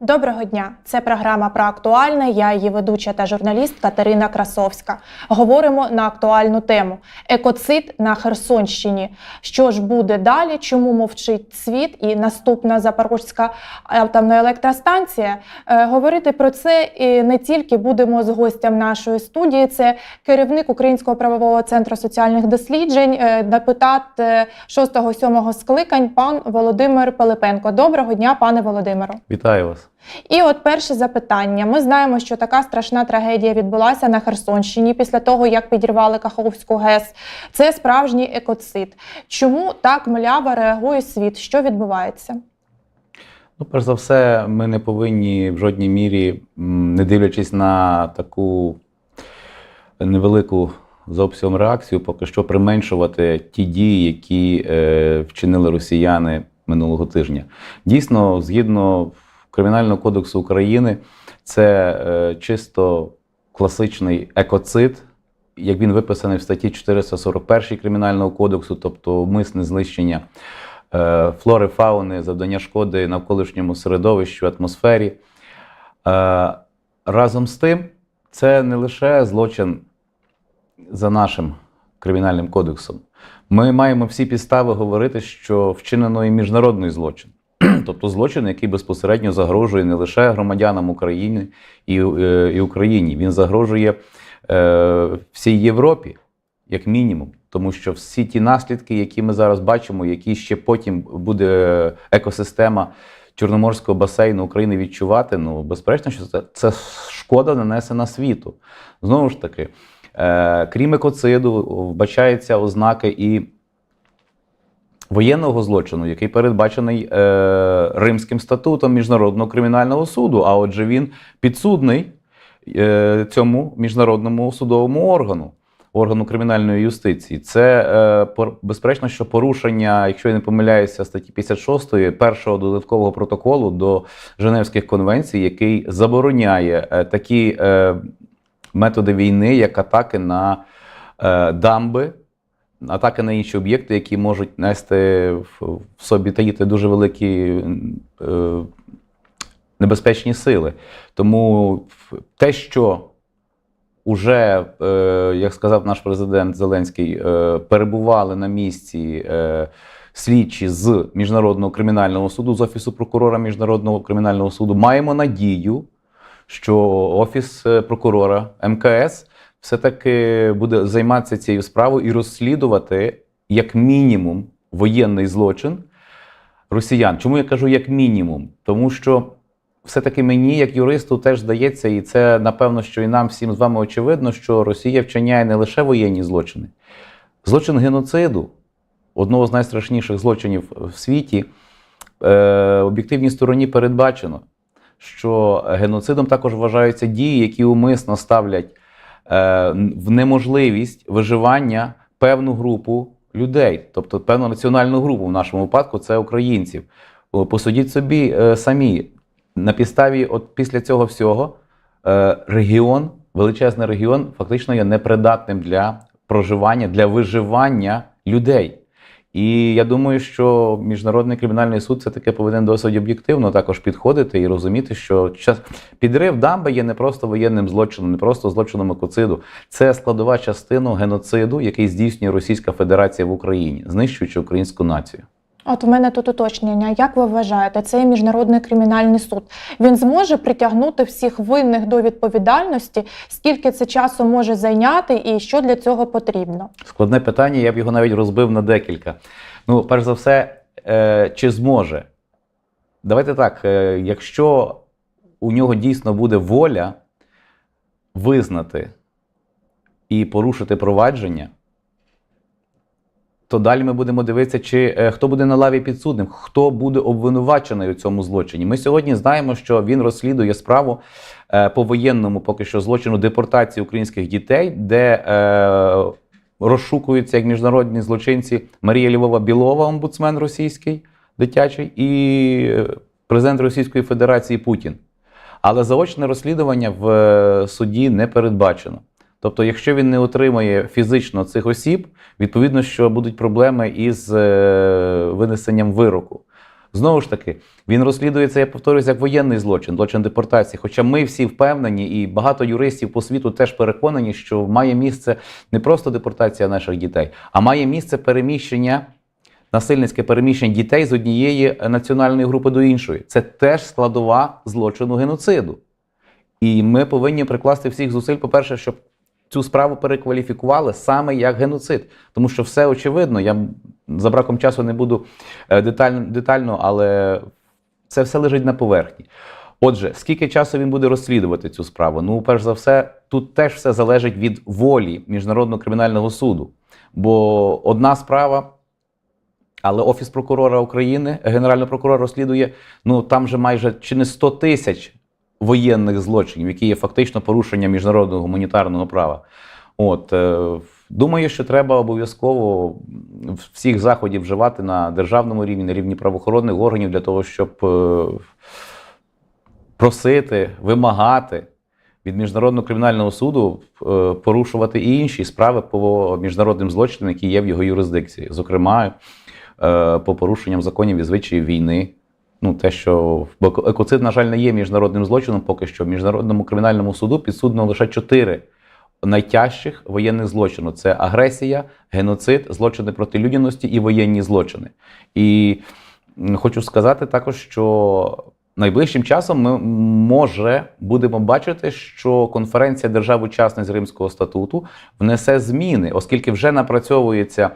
Доброго дня! Це програма про актуальне. Я її ведуча та журналіст Катерина Красовська. Говоримо на актуальну тему: екоцид на Херсонщині. Що ж буде далі? Чому мовчить світ і наступна Запорозька атомна електростанція? Е, говорити про це не тільки будемо з гостям нашої студії. Це керівник Українського правового центру соціальних досліджень, е, депутат 6-7 скликань, пан Володимир Пилипенко. Доброго дня, пане Володимиру. Вітаю вас. І от перше запитання. Ми знаємо, що така страшна трагедія відбулася на Херсонщині після того, як підірвали Каховську ГЕС. Це справжній екоцид. Чому так мляво реагує світ? Що відбувається? Ну, перш за все, ми не повинні в жодній мірі, не дивлячись на таку невелику за обсягом реакцію, поки що применшувати ті дії, які е, вчинили росіяни минулого тижня. Дійсно, згідно Кримінального кодексу України, це е, чисто класичний екоцид, як він виписаний в статті 441 Кримінального кодексу, тобто мисне знищення е, флори, фауни, завдання шкоди навколишньому середовищу, атмосфері. Е, Разом з тим, це не лише злочин за нашим кримінальним кодексом. Ми маємо всі підстави говорити, що вчинено і міжнародний злочин. Тобто злочин, який безпосередньо загрожує не лише громадянам України і, е, і Україні, він загрожує е, всій Європі, як мінімум. Тому що всі ті наслідки, які ми зараз бачимо, які ще потім буде екосистема Чорноморського басейну України відчувати, ну безперечно, що це, це шкода нанесена світу. Знову ж таки, е, крім екоциду, вбачаються ознаки і воєнного злочину, який передбачений е, Римським статутом Міжнародного кримінального суду. А отже, він підсудний е, цьому міжнародному судовому органу. Органу кримінальної юстиції, це е, безперечно, що порушення, якщо я не помиляюся, статті 56 першого додаткового протоколу до Женевських конвенцій, який забороняє е, такі е, методи війни, як атаки на е, дамби, атаки на інші об'єкти, які можуть нести в, собі таїти дуже великі е, небезпечні сили. Тому те, що Уже, е, як сказав наш президент Зеленський, е, перебували на місці слідчі з Міжнародного кримінального суду, з Офісу прокурора Міжнародного кримінального суду. Маємо надію, що Офіс прокурора МКС все-таки буде займатися цією справою і розслідувати як мінімум воєнний злочин росіян. Чому я кажу як мінімум? Тому що все-таки мені, як юристу, теж здається, і це напевно, що і нам всім з вами очевидно, що Росія вчиняє не лише воєнні злочини, злочин геноциду, одного з найстрашніших злочинів в світі, е, об'єктивній стороні передбачено, що геноцидом також вважаються дії, які умисно ставлять в неможливість виживання певну групу людей, тобто певну національну групу в нашому випадку це українців. Посудіть собі е, самі на підставі, от після цього всього, е, регіон, величезний регіон, фактично є непридатним для проживання, для виживання людей. І я думаю, що міжнародний кримінальний суд це таке повинен досить об'єктивно також підходити і розуміти, що час підрив дамби є не просто воєнним злочином, не просто злочином екоциду. Це складова частина геноциду, який здійснює Російська Федерація в Україні, знищуючи українську націю. От у мене тут уточнення. Як ви вважаєте, цей міжнародний кримінальний суд він зможе притягнути всіх винних до відповідальності? Скільки це часу може зайняти, і що для цього потрібно? Складне питання, я б його навіть розбив на декілька. Ну, перш за все, е, чи зможе? Давайте так, е, якщо у нього дійсно буде воля визнати і порушити провадження, то далі ми будемо дивитися, чи е, хто буде на лаві підсудним, хто буде обвинувачений у цьому злочині. Ми сьогодні знаємо, що він розслідує справу е, по воєнному, поки що злочину депортації українських дітей, де е, розшукуються як міжнародні злочинці Марія Львова Білова, омбудсмен російський дитячий, і е, президент Російської Федерації Путін. Але заочне розслідування в суді не передбачено. Тобто, якщо він не отримає фізично цих осіб, відповідно, що будуть проблеми із е, винесенням вироку. Знову ж таки, він розслідується, я повторюсь, як воєнний злочин, злочин депортації. Хоча ми всі впевнені, і багато юристів по світу теж переконані, що має місце не просто депортація наших дітей, а має місце переміщення, насильницьке переміщення дітей з однієї національної групи до іншої. Це теж складова злочину геноциду. І ми повинні прикласти всіх зусиль, по-перше, щоб цю справу перекваліфікували саме як геноцид. Тому що все очевидно, я за браком часу не буду е, детально, детально, але це все лежить на поверхні. Отже, скільки часу він буде розслідувати цю справу? Ну, перш за все, тут теж все залежить від волі Міжнародного кримінального суду. Бо одна справа, але Офіс прокурора України, Генеральний прокурор розслідує, ну там же майже чи не 100 тисяч воєнних злочинів, які є фактично порушенням міжнародного гуманітарного права. От е, думаю, що треба обов'язково всіх заходів вживати на державному рівні, на рівні правоохоронних органів для того, щоб е, просити, вимагати від міжнародного кримінального суду е, порушувати і інші справи по міжнародним злочинам, які є в його юрисдикції, зокрема по порушенням законів і звичаїв війни. Ну, те, що екоцид, на жаль, не є міжнародним злочином, поки що в міжнародному кримінальному суду підсудно лише чотири найтяжчих воєнних злочину: це агресія, геноцид, злочини проти людяності і воєнні злочини. І хочу сказати також, що найближчим часом ми може будемо бачити, що конференція держав-учасниць Римського статуту внесе зміни, оскільки вже напрацьовується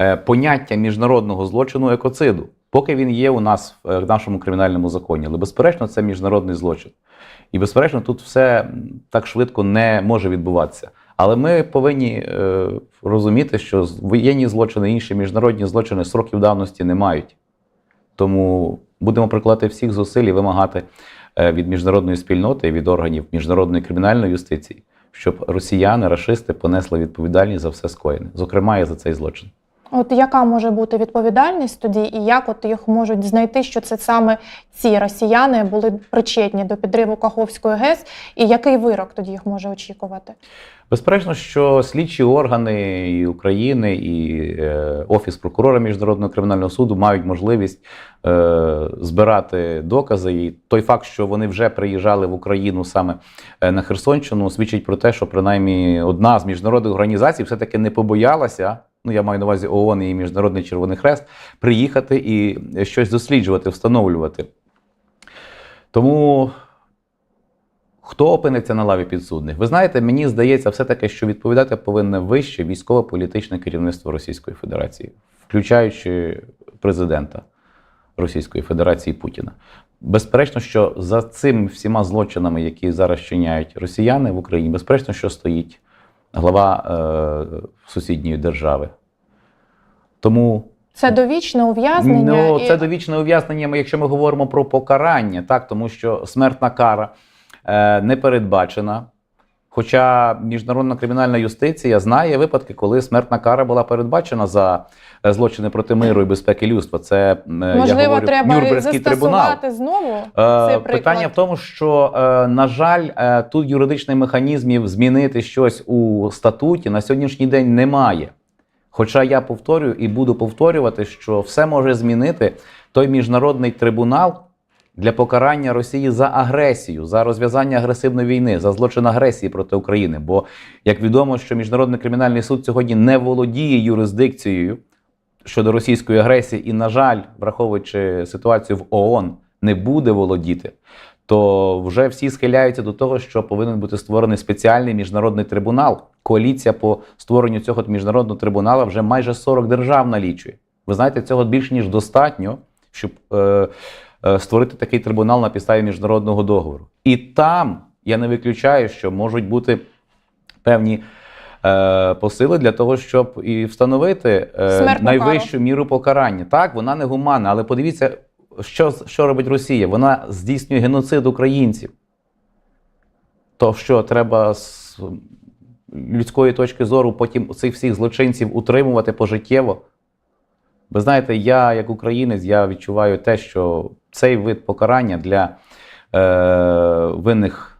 е, поняття міжнародного злочину екоциду. Поки він є у нас е, в нашому кримінальному законі, але безперечно, це міжнародний злочин. І безперечно, тут все так швидко не може відбуватися. Але ми повинні е, розуміти, що воєнні злочини, інші міжнародні злочини сроків давності не мають. Тому будемо прикладати всіх зусиль і вимагати е, від міжнародної спільноти і від органів міжнародної кримінальної юстиції, щоб росіяни, рашисти понесли відповідальність за все скоєне, зокрема і за цей злочин. От яка може бути відповідальність тоді, і як от їх можуть знайти, що це саме ці росіяни були причетні до підриву Каховської ГЕС, і який вирок тоді їх може очікувати? Безперечно, що слідчі органи і України і е, Офіс прокурора Міжнародного кримінального суду мають можливість е, збирати докази. І той факт, що вони вже приїжджали в Україну саме е, на Херсонщину, свідчить про те, що принаймні одна з міжнародних організацій все-таки не побоялася. Ну, я маю на увазі ООН і Міжнародний Червоний Хрест, приїхати і щось досліджувати, встановлювати. Тому Хто опиниться на лаві підсудних? Ви знаєте, мені здається, все-таки, що відповідати повинне вище військово-політичне керівництво Російської Федерації, включаючи президента Російської Федерації Путіна. Безперечно, що за цими всіма злочинами, які зараз чиняють росіяни в Україні, безперечно, що стоїть глава е, сусідньої держави. Тому Це довічне ув'язнення. Ну, і... це довічне ув'язнення, якщо ми говоримо про покарання, так, тому що смертна кара е, не передбачена. Хоча міжнародна кримінальна юстиція знає випадки, коли смертна кара була передбачена за е, злочини проти миру і безпеки людства. Це е, я Можливо, говорю, треба застосувати знову Е, цей приклад. Питання в тому, що, на жаль, тут юридичних механізмів змінити щось у статуті на сьогоднішній день немає. Хоча я повторюю і буду повторювати, що все може змінити той міжнародний трибунал для покарання Росії за агресію, за розв'язання агресивної війни, за злочин агресії проти України. Бо, як відомо, що Міжнародний кримінальний суд сьогодні не володіє юрисдикцією щодо російської агресії, і, на жаль, враховуючи ситуацію в ООН, не буде володіти, то вже всі схиляються до того, що повинен бути створений спеціальний міжнародний трибунал. Коаліція по створенню цього міжнародного трибуналу вже майже 40 держав налічує. Ви знаєте, цього більш ніж достатньо, щоб е, створити такий трибунал на підставі міжнародного договору. І там я не виключаю, що можуть бути певні е, посили для того, щоб і встановити е, найвищу міру покарання. Так, вона не гуманна, але подивіться, що, що робить Росія. Вона здійснює геноцид українців. То що треба з людської точки зору потім цих всіх злочинців утримувати пожиттєво? Ви знаєте, я, як українець, я відчуваю те, що цей вид покарання для е, винних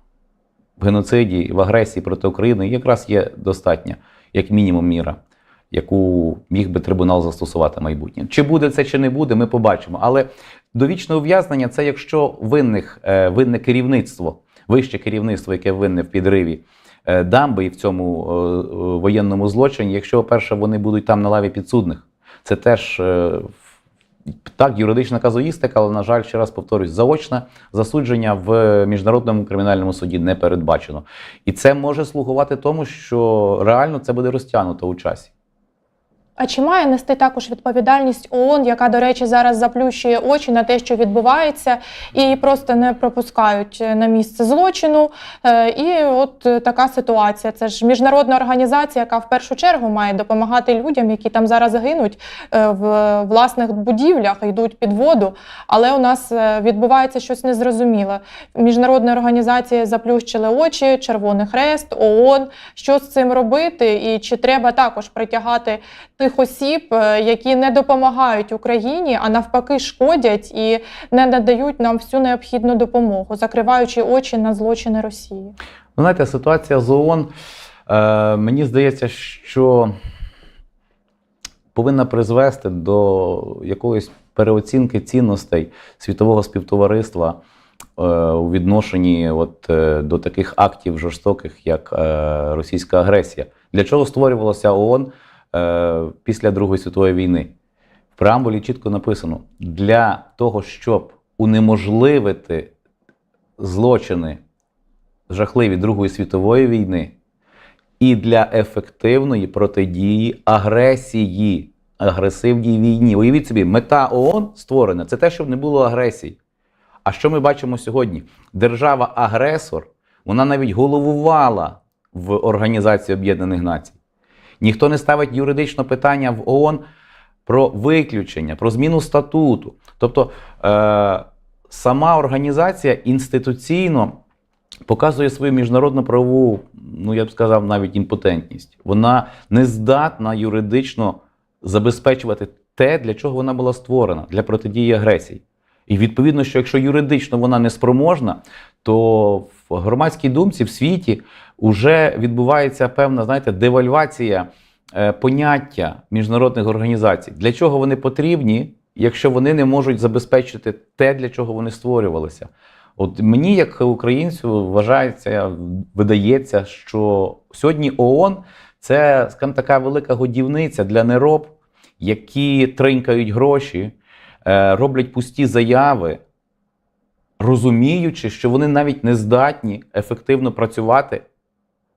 в геноциді в агресії проти України якраз є достатня, як мінімум, міра, яку міг би трибунал застосувати в майбутнє. Чи буде це, чи не буде, ми побачимо. Але Довічне ув'язнення це якщо винних, е, винне керівництво, вище керівництво, яке винне в підриві е, дамби і в цьому е, е, воєнному злочині, якщо, перше, вони будуть там на лаві підсудних, це теж е, так, юридична казуїстика, але, на жаль, ще раз повторюсь, заочне засудження в міжнародному кримінальному суді не передбачено. І це може слугувати тому, що реально це буде розтягнуто у часі. А чи має нести також відповідальність ООН, яка, до речі, зараз заплющує очі на те, що відбувається, і просто не пропускають на місце злочину? Е, І от е, така ситуація. Це ж міжнародна організація, яка в першу чергу має допомагати людям, які там зараз гинуть е, в власних будівлях, йдуть під воду. Але у нас е, відбувається щось незрозуміле. Міжнародні організації заплющили очі, Червоний Хрест, ООН. Що з цим робити? І чи треба також притягати тих осіб, е, які не допомагають Україні, а навпаки шкодять і не надають нам всю необхідну допомогу, закриваючи очі на злочини Росії. Ви знаєте, ситуація з ООН, е, мені здається, що повинна призвести до якоїсь переоцінки цінностей світового співтовариства е, у відношенні от, е, до таких актів жорстоких, як російська агресія. Для чого створювалося ООН після Другої світової війни? В преамбулі чітко написано: для того, щоб унеможливити злочини жахливі Другої світової війни і для ефективної протидії агресії, агресивній війні. Уявіть собі, мета ООН створена це те, щоб не було агресії. А що ми бачимо сьогодні? Держава-агресор, вона навіть головувала в Організації Об'єднаних Націй. Ніхто не ставить юридично питання в ООН про виключення, про зміну статуту. Тобто е, сама організація інституційно показує свою міжнародну правову, ну я б сказав, навіть імпотентність. Вона не здатна юридично забезпечувати те, для чого вона була створена для протидії агресії. І відповідно, що якщо юридично вона не спроможна, то в громадській думці в світі вже відбувається певна, знаєте, девальвація е, поняття міжнародних організацій. Для чого вони потрібні, якщо вони не можуть забезпечити те, для чого вони створювалися? От мені, як українцю, вважається, видається, що сьогодні ООН це скажімо, така велика годівниця для нероб, які тринькають гроші, е, роблять пусті заяви, розуміючи, що вони навіть не здатні ефективно працювати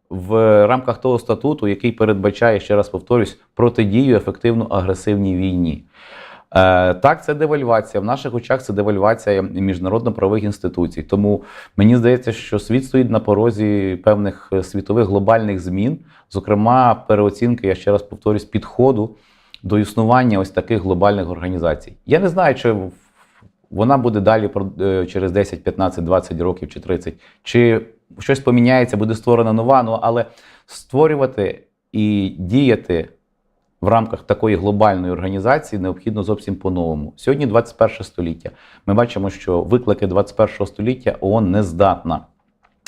в рамках того статуту, який передбачає, ще раз повторюсь, протидію ефективно агресивній війні. Е, Так, це девальвація. В наших очах це девальвація міжнародно-правових інституцій. Тому мені здається, що світ стоїть на порозі певних е, світових глобальних змін, зокрема, переоцінки, я ще раз повторюсь, підходу до існування ось таких глобальних організацій. Я не знаю, чи вона буде далі е, через 10, 15, 20 років чи 30, чи щось поміняється, буде створена нова, ну але створювати і діяти в рамках такої глобальної організації необхідно зовсім по-новому. Сьогодні 21 століття. Ми бачимо, що виклики 21 століття ООН не здатна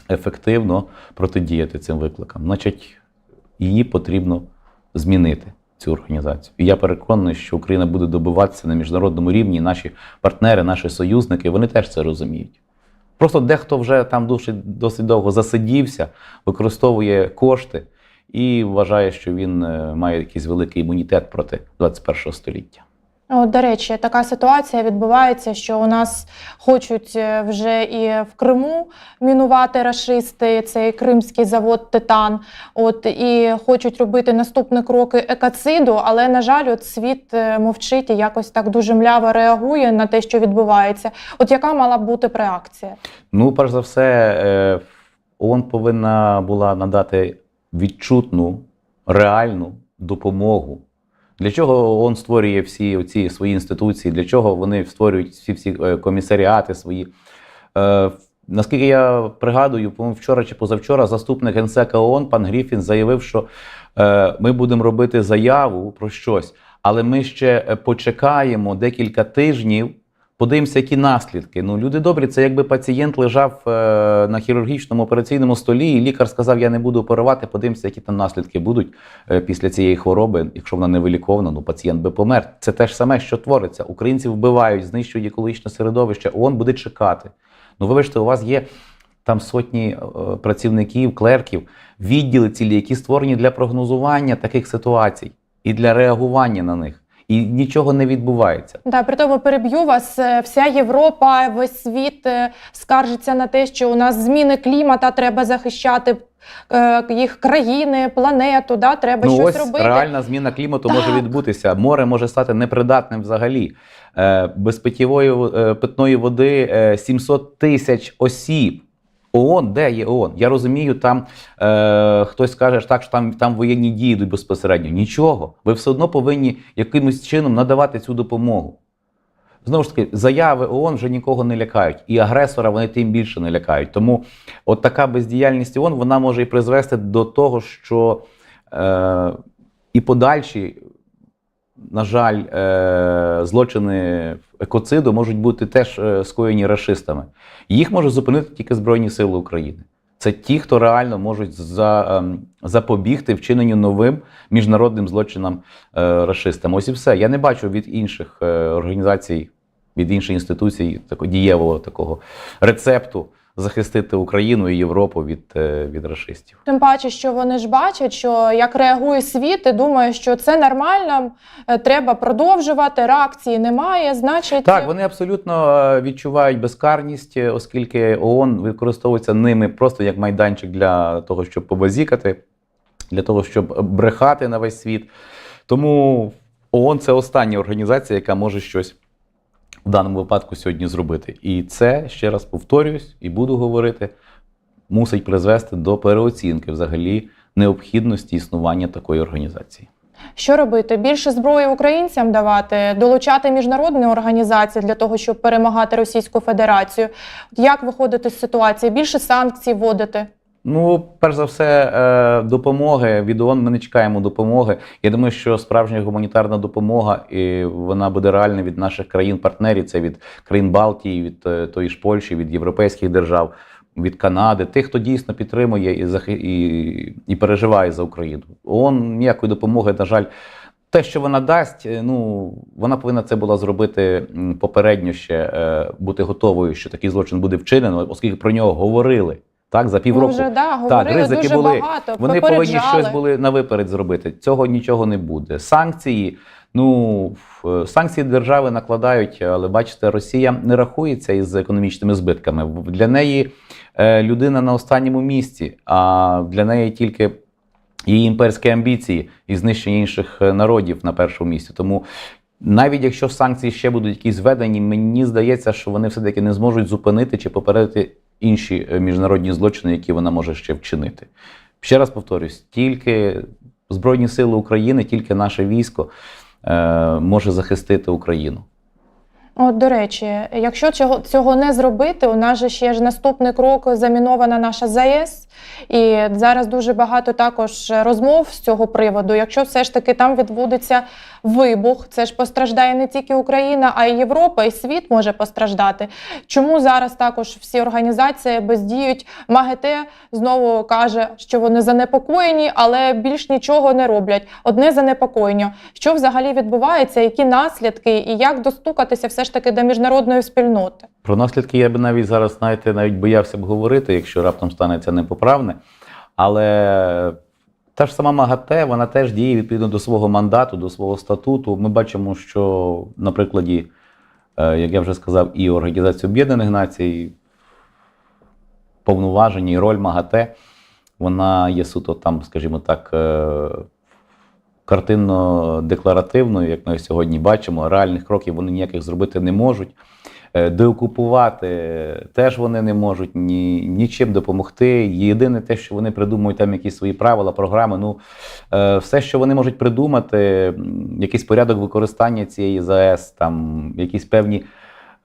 ефективно протидіяти цим викликам. Значить, її потрібно змінити. Цю організацію. І я переконаний, що Україна буде добиватися на міжнародному рівні. Наші партнери, наші союзники, вони теж це розуміють. Просто дехто вже там досить, досить довго засидівся, використовує кошти і вважає, що він е, має якийсь великий імунітет проти 21 століття. От, до речі, така ситуація відбувається, що у нас хочуть е, вже і в Криму мінувати рашисти, цей кримський завод Титан. От і хочуть робити наступні кроки екоциду, але на жаль, от світ е, мовчить і якось так дуже мляво реагує на те, що відбувається. От яка мала б бути реакція? Ну, перш за все, е, ООН повинна була надати відчутну, реальну допомогу. Для чого ООН створює всі ці свої інституції? Для чого вони створюють всі всі е, комісаріати свої? Е, Наскільки я пригадую, по-моєму, вчора чи позавчора заступник генсека ООН пан Гріфін заявив, що е, ми будемо робити заяву про щось, але ми ще е, почекаємо декілька тижнів, Подивимося, які наслідки. Ну, люди добрі, це якби пацієнт лежав е, на хірургічному операційному столі, і лікар сказав, я не буду оперувати. Подивимося, які там наслідки будуть е, після цієї хвороби. Якщо вона не вилікована, ну пацієнт би помер. Це те ж саме, що твориться. Українців вбивають, знищують екологічне середовище. ООН буде чекати. Ну, вибачте, у вас є там сотні е, працівників, клерків, відділи цілі, які створені для прогнозування таких ситуацій і для реагування на них. І нічого не відбувається. Да, при тому переб'ю вас. е, Вся Європа, весь світ е, скаржиться на те, що у нас зміни клімата, треба захищати е, їх країни, планету. Да, треба ну, щось ось робити. реальна зміна клімату може відбутися. Море може стати непридатним взагалі. Без питьєвої е, питної води е, 700 тисяч осіб. ООН, де є ООН? Я розумію, там е, хтось каже, так, що там, там воєнні дії йдуть безпосередньо. Нічого. Ви все одно повинні якимось чином надавати цю допомогу. Знову ж таки, заяви ООН вже нікого не лякають, і агресора вони тим більше не лякають. Тому от така бездіяльність ООН вона може і призвести до того, що е, і подальші, на жаль, е, злочини екоциду можуть бути теж е, скоєні расистами. Їх може зупинити тільки Збройні Сили України. Це ті, хто реально можуть за, ем, запобігти вчиненню новим міжнародним злочинам е, расистам. Ось і все. Я не бачу від інших організацій, від інших інституцій такого дієвого такого рецепту захистити Україну і Європу від, е, від расистів. Тим паче, що вони ж бачать, що як реагує світ, і думає, що це нормально, е, треба продовжувати. Реакції немає. Значить, Так, вони абсолютно е, відчувають безкарність, оскільки ООН використовується ними просто як майданчик для того, щоб побазікати, для того, щоб брехати на весь світ. Тому ООН це остання організація, яка може щось в даному випадку сьогодні зробити. І це, ще раз повторююсь і буду говорити, мусить призвести до переоцінки взагалі необхідності існування такої організації. Що робити? Більше зброї українцям давати, долучати міжнародні організації для того, щоб перемагати Російську Федерацію. Як виходити з ситуації? Більше санкцій вводити? Ну, перш за все, е, допомоги від ООН ми не чекаємо допомоги. Я думаю, що справжня гуманітарна допомога і вона буде реальна від наших країн-партнерів. Це від країн Балтії, від е, тої ж Польщі, від європейських держав, від Канади, тих, хто дійсно підтримує і, захи- і, і переживає за Україну. ООН ніякої допомоги, на жаль. Те, що вона дасть, е, ну вона повинна це була зробити попередньо ще бути готовою, що такий злочин буде вчинено, оскільки про нього говорили так за півроку. вже да, говорили ризики дуже були. багато. Вони повинні щось були на виперед зробити. Цього нічого не буде. Санкції. Ну санкції держави накладають, але бачите, Росія не рахується із економічними збитками. Для неї е, людина на останньому місці, а для неї тільки її імперські амбіції і знищення інших е, народів на першому місці. Тому навіть якщо санкції ще будуть якісь введені, мені здається, що вони все-таки не зможуть зупинити чи попередити інші е, міжнародні злочини, які вона може ще вчинити. Ще раз повторюсь, тільки Збройні Сили України, тільки наше військо е, може захистити Україну. От, до речі, якщо цього, цього не зробити, у нас же ще ж наступний крок замінована наша ЗАЕС. І зараз дуже багато також розмов з цього приводу. Якщо все ж таки там відбудеться вибух, це ж постраждає не тільки Україна, а й Європа, і світ може постраждати. Чому зараз також всі організації бездіють? МАГЕТЕ знову каже, що вони занепокоєні, але більш нічого не роблять. Одне занепокоєння. Що взагалі відбувається, які наслідки, і як достукатися все ж таки до міжнародної спільноти? Про наслідки я би навіть зараз, знаєте, навіть боявся б говорити, якщо раптом станеться непоправне. Але та ж сама МАГАТЕ, вона теж діє відповідно до свого мандату, до свого статуту. Ми бачимо, що на прикладі, е, як я вже сказав, і Організації Об'єднаних Націй, повноваження і роль МАГАТЕ, вона є суто там, скажімо так, е, картинно-декларативною, як ми сьогодні бачимо. Реальних кроків вони ніяких зробити не можуть. Е, Деокупувати теж вони не можуть ні, нічим допомогти. Єдине те, що вони придумують там якісь свої правила, програми. Ну е, все, що вони можуть придумати, якийсь порядок використання цієї ЗАЕС, там якісь певні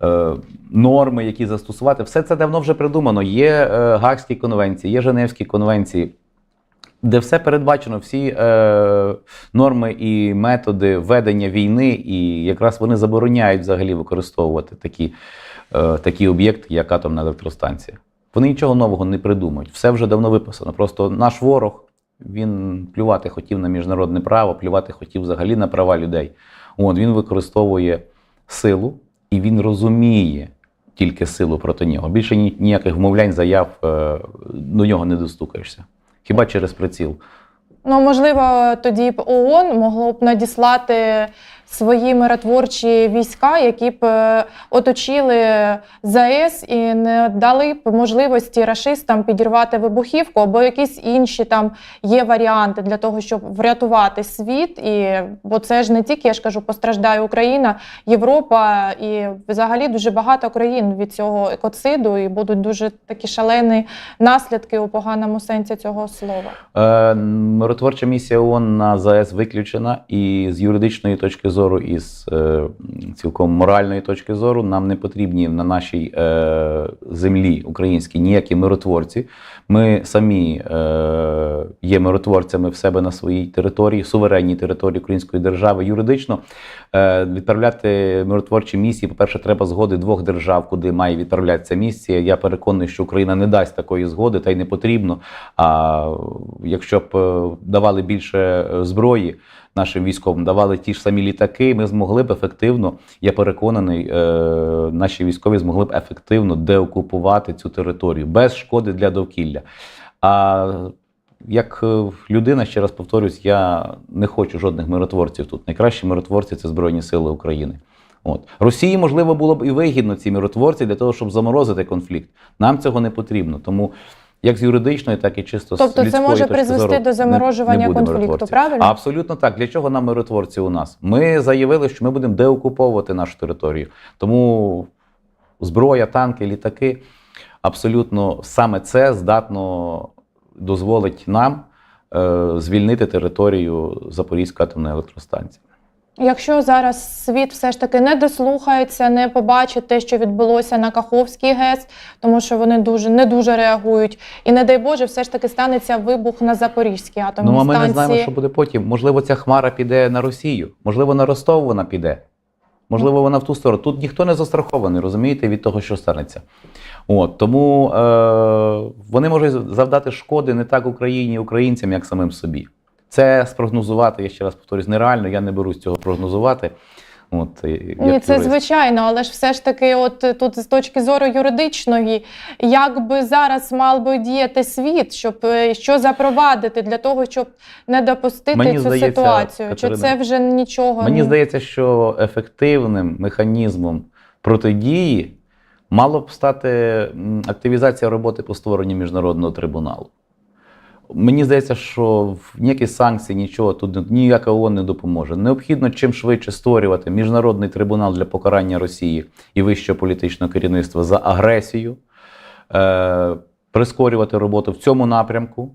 е, норми, які застосувати, все це давно вже придумано. Є е, Гаагські конвенції, є Женевські конвенції. Де все передбачено, всі е, норми і методи ведення війни, і якраз вони забороняють взагалі використовувати такі, е, такі об'єкти, як атомна електростанція. Вони нічого нового не придумають. Все вже давно виписано. Просто наш ворог він плювати хотів на міжнародне право, плювати хотів взагалі на права людей. От він використовує силу і він розуміє тільки силу проти нього. Більше ні- ніяких вмовлянь, заяв е, до нього не достукаєшся. Хіба через приціл. Ну, можливо, тоді б ООН могло б надіслати свої миротворчі війська, які б е, оточили ЗАЕС і не дали б можливості рашистам підірвати вибухівку, або якісь інші там є варіанти для того, щоб врятувати світ. І бо це ж не тільки я ж кажу, постраждає Україна, Європа і взагалі дуже багато країн від цього екоциду, і будуть дуже такі шалені наслідки у поганому сенсі цього слова. Е, миротворча місія ООН на ЗАЕС виключена, і з юридичної точки зору, і з е, цілком моральної точки зору нам не потрібні на нашій е, землі українській ніякі миротворці. Ми самі е, є миротворцями в себе на своїй території, суверенній території Української держави. Юридично е, відправляти миротворчі місії. По-перше, треба згоди двох держав, куди має відправлятися місія. Я переконаний, що Україна не дасть такої згоди, та й не потрібно. А якщо б е, давали більше е, зброї нашим військовим, давали ті ж самі літаки, ми змогли б ефективно, я переконаний, е, наші військові змогли б ефективно деокупувати цю територію без шкоди для довкілля. А як е, людина, ще раз повторюсь, я не хочу жодних миротворців тут. Найкращі миротворці це Збройні Сили України. От Росії можливо було б і вигідно ці миротворці для того, щоб заморозити конфлікт. Нам цього не потрібно. Тому як з юридичної, так і чисто з Тобто це може призвести зору до заморожування не буде конфлікту, правильно? Абсолютно так. Для чого нам миротворці у нас? Ми заявили, що ми будемо деокуповувати нашу територію. Тому зброя, танки, літаки абсолютно саме це здатно дозволить нам е, звільнити територію Запорізької атомної електростанції. Якщо зараз світ все ж таки не дослухається, не побачить те, що відбулося на Каховській ГЕС, тому що вони дуже не дуже реагують, і не дай Боже, все ж таки станеться вибух на Запорізькій атомній Ну а ми станції. не знаємо, що буде потім. Можливо, ця хмара піде на Росію, можливо, на Ростов вона піде. Можливо, вона в ту сторону. Тут ніхто не застрахований, розумієте, від того, що станеться. От тому е, вони можуть завдати шкоди не так Україні і українцям, як самим собі. Це спрогнозувати, я ще раз повторюсь, нереально. Я не берусь цього прогнозувати. От, Ні, це юрист. звичайно, але ж все ж таки, от е, тут з точки зору юридичної, як би зараз мав би діяти світ, щоб е, що запровадити для того, щоб не допустити Мені цю здається, ситуацію? Катерина, Чи це вже нічого? Мені здається, що ефективним механізмом протидії мало б стати активізація роботи по створенню міжнародного трибуналу. Мені здається, що ніякі санкції, нічого тут ніяка ООН не допоможе. Необхідно чим швидше створювати міжнародний трибунал для покарання Росії і вищого політичного керівництва за агресію, е, прискорювати роботу в цьому напрямку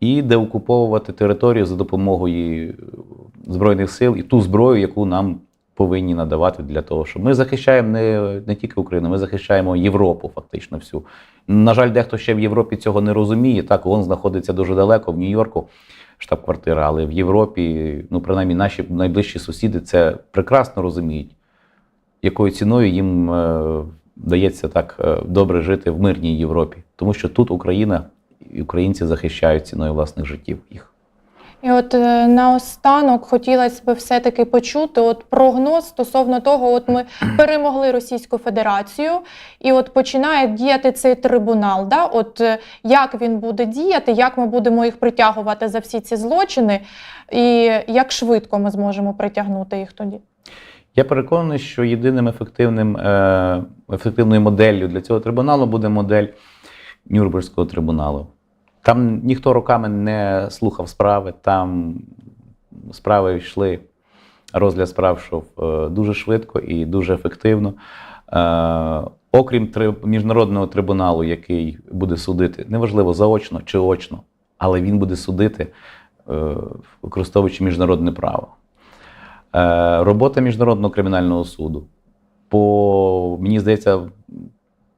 і деокуповувати територію за допомогою Збройних сил і ту зброю, яку нам повинні надавати для того, щоб ми захищаємо не, не тільки Україну, ми захищаємо Європу, фактично всю. На жаль, дехто ще в Європі цього не розуміє. Так, ООН знаходиться дуже далеко, в Нью-Йорку, штаб-квартира, але в Європі, ну принаймні, наші найближчі сусіди це прекрасно розуміють, якою ціною їм е, вдається так е, добре жити в мирній Європі. Тому що тут Україна і українці захищають ціною власних життів їх. І от е, наостанок хотілося б все-таки почути от прогноз стосовно того, от ми перемогли Російську Федерацію, і от починає діяти цей трибунал. Да? От е, як він буде діяти, як ми будемо їх притягувати за всі ці злочини, і як швидко ми зможемо притягнути їх тоді? Я переконаний, що єдиним ефективним, е, ефективною моделлю для цього трибуналу буде модель Нюрнберзького трибуналу. Там ніхто роками не слухав справи, там справи йшли, розгляд справ йшов е, дуже швидко і дуже ефективно. Е, окрім міжнародного трибуналу, який буде судити, неважливо заочно чи очно, але він буде судити, е, використовуючи міжнародне право. Робота Міжнародного кримінального суду. По, мені здається,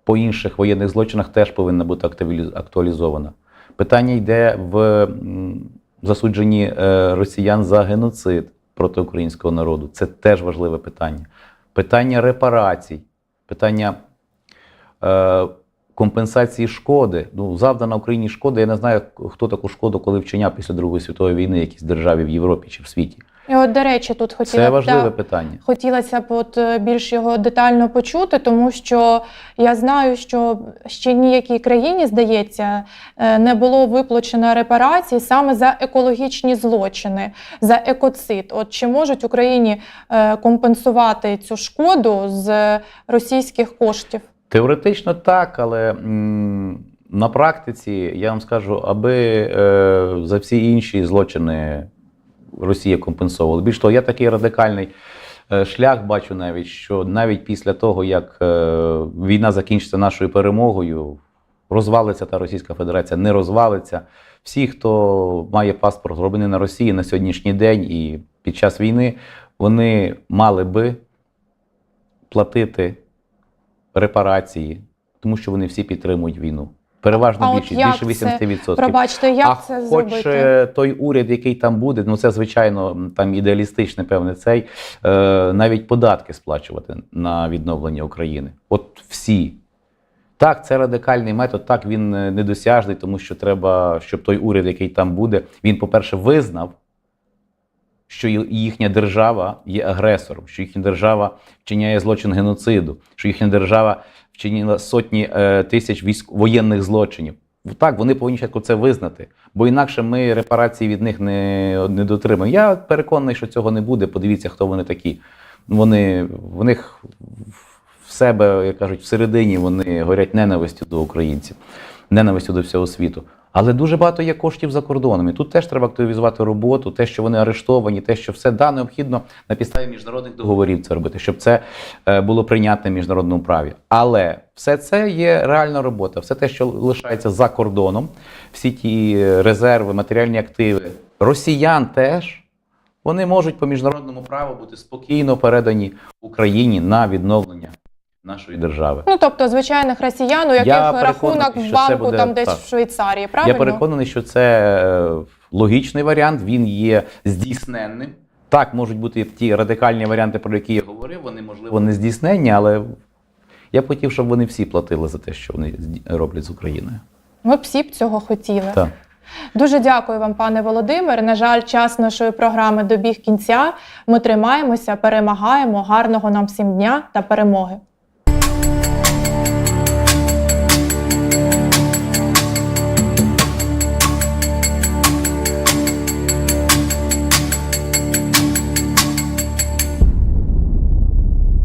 по інших воєнних злочинах теж повинна бути актуалізована. Питання йде в засудженні е, росіян за геноцид проти українського народу. Це теж важливе питання. Питання репарацій, питання е, компенсації шкоди. Ну, завдана Україні шкода. Я не знаю, хто таку шкоду, коли вчиняв після Другої світової війни якійсь державі в Європі чи в світі. І от, до речі, тут хотіла Це важливе да, питання. Хотілося б от е, більш його детально почути, тому що я знаю, що ще ніякій країні, здається, е, не було виплачено репарацій саме за екологічні злочини, за екоцид. От чи можуть Україні е, компенсувати цю шкоду з російських коштів? Теоретично так, але на практиці я вам скажу, аби е, за всі інші злочини Росія компенсовувала. Більш того, я такий радикальний е, шлях бачу навіть, що навіть після того, як е, війна закінчиться нашою перемогою, розвалиться та Російська Федерація, не розвалиться. Всі, хто має паспорт зроблений на Росії на сьогоднішній день і під час війни, вони мали би платити репарації, тому що вони всі підтримують війну. От більшість, більше це? 80%. Пробачте, як а це зробити? е, той уряд, який там буде, ну це звичайно там ідеалістичний певний цей, е, навіть податки сплачувати на відновлення України. От всі. Так, це радикальний метод, так він е, недосяжний, тому що треба, щоб той уряд, який там буде, він, по-перше, визнав, що їхня держава є агресором, що їхня держава вчиняє злочин геноциду, що їхня держава вчинила сотні е, тисяч військ воєнних злочинів. Так, вони повинні спочатку це визнати, бо інакше ми репарації від них не, не дотримаємо. Я переконаний, що цього не буде. Подивіться, хто вони такі. Вони в них в себе, як кажуть, всередині вони горять ненавистю до українців, ненавистю до всього світу. Але дуже багато є коштів за кордоном. І тут теж треба активізувати роботу, те, що вони арештовані, те, що все да, необхідно на підставі міжнародних договорів це робити, щоб це е, було прийнятне в міжнародному праві. Але все це є реальна робота, все те, що лишається за кордоном, всі ті е, резерви, матеріальні активи, росіян теж. Вони можуть по міжнародному праву бути спокійно передані Україні на відновлення нашої держави. Ну тобто звичайних росіян, у яких рахунок в банку буде там десь так. в Швейцарії, правильно? Я переконаний, що це е, логічний варіант, він є здійсненним. Так, можуть бути ті радикальні варіанти, про які я говорив, вони, можливо, не здійсненні, але я б хотів, щоб вони всі платили за те, що вони роблять з Україною. Ми б всі б цього хотіли. Так. Дуже дякую вам, пане Володимир. На жаль, час нашої програми добіг кінця. Ми тримаємося, перемагаємо. Гарного нам всім дня та перемоги.